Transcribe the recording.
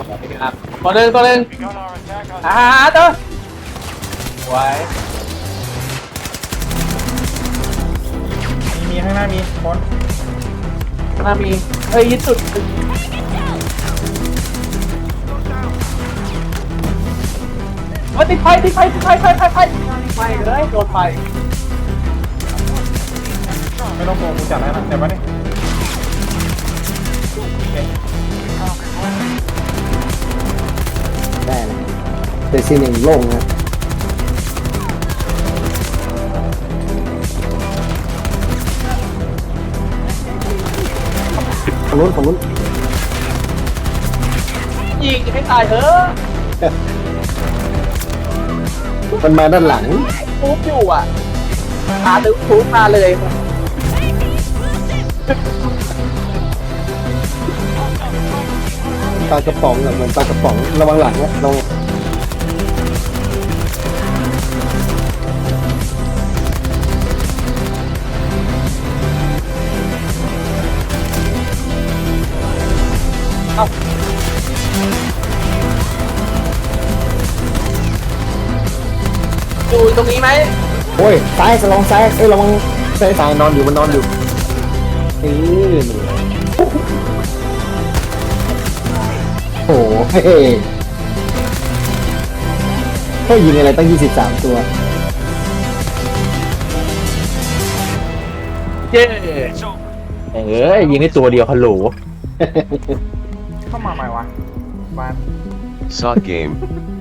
ครับตัวหนึ่งตัวหนึ่ง Begun our attack on อ่าตัวไว้มีมีข้างหน้ามีคนน่ามีเอ้ยยึดจุดว่าติดไฟติดไฟติดไฟไฟไฟไฟไฟเลยโดนไฟไม่ต้องโกงกูจัดแล้วนะเดี๋ยวมาดิ เดซินเองโล่งนะฝั่งนู้นฝั่งนู้นยิงให้ตายเถอะมันมาด้านหลังปุ๊บอยู่อะมาถึงปุ๊บมาเลยปลากระป๋องอะเหมือนปลากระป๋องระวังหลังนะ เราอยู่ตรงนี้ไหมโอ้ยซ้ายสลองซ้ายเอ้ยระวังซ้ายซ้ายนอนอยู่มันนอนอยู่เออโอ้โหเฮ้ยเฮ้ยยิงอะไรตั้ง 23 ตัว เย้ It's over. เอ้ยยิงได้ตัวเดียวฮัลโหล เข้ามาใหม่วะบ้าน Sock game.